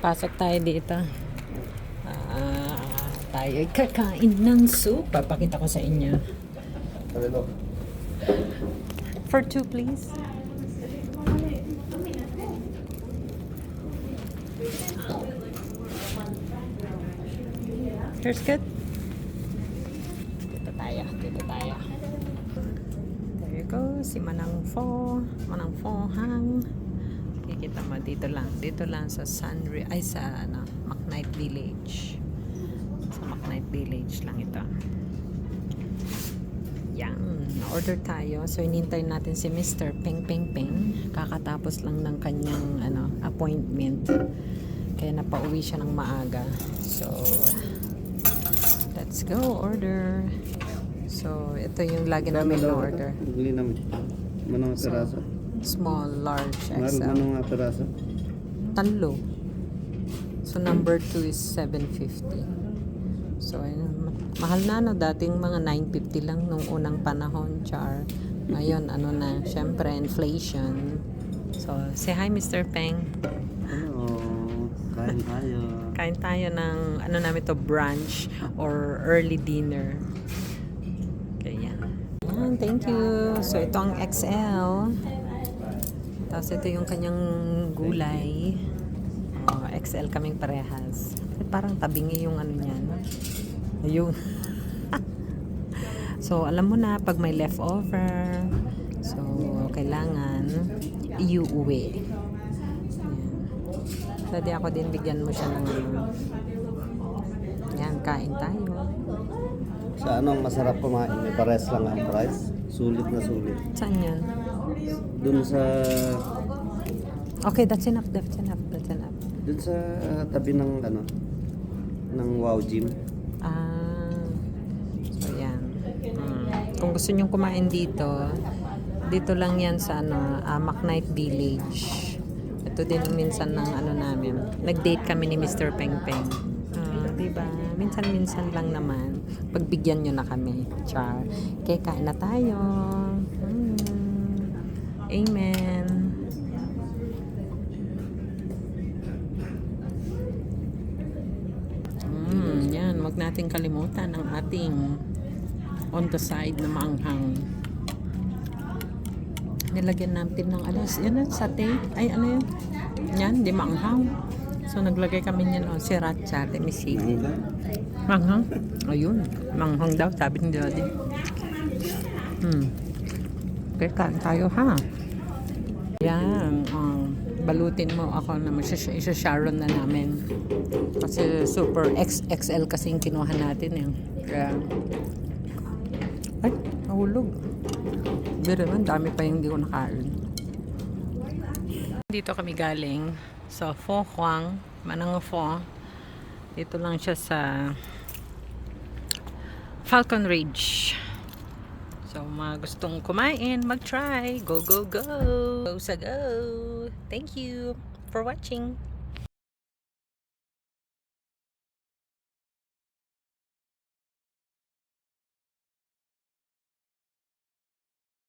Pasok tayo dito. Ah, tayo ay kakain ng soup. Papakita ko sa inyo. For two, please. Here's good. Dito tayo. Dito tayo. There you go. Si Manang Fo. Manang Fo Hang. Kikita mo dito lang. Dito lang sa Sunri ay sa ano, McKnight Village. Sa McKnight Village lang ito. Yan. Order tayo. So, inintay natin si Mr. Peng Peng Peng. Kakatapos lang ng kanyang ano, appointment. Kaya napauwi siya ng maaga. So, let's go order. So, ito yung lagi namin order. Bili namin. Manong So. Small, large, XL. manong nga peraso. Talo. So, number 2 is 750. So, ayun, ma- mahal na, no? Dating mga 950 lang nung unang panahon, char. Ngayon, ano na, syempre, inflation. So, say hi, Mr. Peng. Ano? Kain tayo. Kain tayo ng, ano namin to, brunch or early dinner. Kaya, yan, thank you. So, ito ang XL. Tapos, ito yung kanyang gulay. Oh, XL kaming parehas. Eh, Parang tabingi yung ano niya, no? Yung... so, alam mo na, pag may leftover, so, kailangan iuwi. Pwede ako din bigyan mo siya ng ano. Yan, kain tayo. Sa anong masarap kumain? May pares lang ang price. Sulit na sulit. Saan yan? Dun sa... Okay, that's enough, that's enough, that's enough. Dun sa tabi ng ano? Ng Wow Gym. Ah, so yan. Mm. Kung gusto nyong kumain dito, dito lang yan sa ano, uh, McKnight Village. Ito din minsan ng ano namin. Nag-date kami ni Mr. Peng Peng. Ah, diba? Minsan-minsan lang naman. Pagbigyan nyo na kami. Char. Okay, kain na tayo. Mm. Amen. Mm, yan, wag natin kalimutan ang ating on the side na maanghang. Nilagyan natin ng ano, yan sate. Ay, ano yun? Yan, di maanghang. So, naglagay kami niyan o, sriracha. Let me see. Manghang? Ayun, manghang daw, sabi ni Daddy. Hmm. Okay, kain tayo ha. Yan, um, balutin mo ako na isa-sharon na namin. Kasi super XXL kasi yung kinuha natin eh. Kaya, ay, nahulog. Pero naman, dami pa yung hindi ko nakain. Dito kami galing sa Pho Huang, Manang Pho. Dito lang siya sa Falcon Ridge. So, mga gustong kumain, mag-try. Go, go, go! Go sa go! Thank you for watching!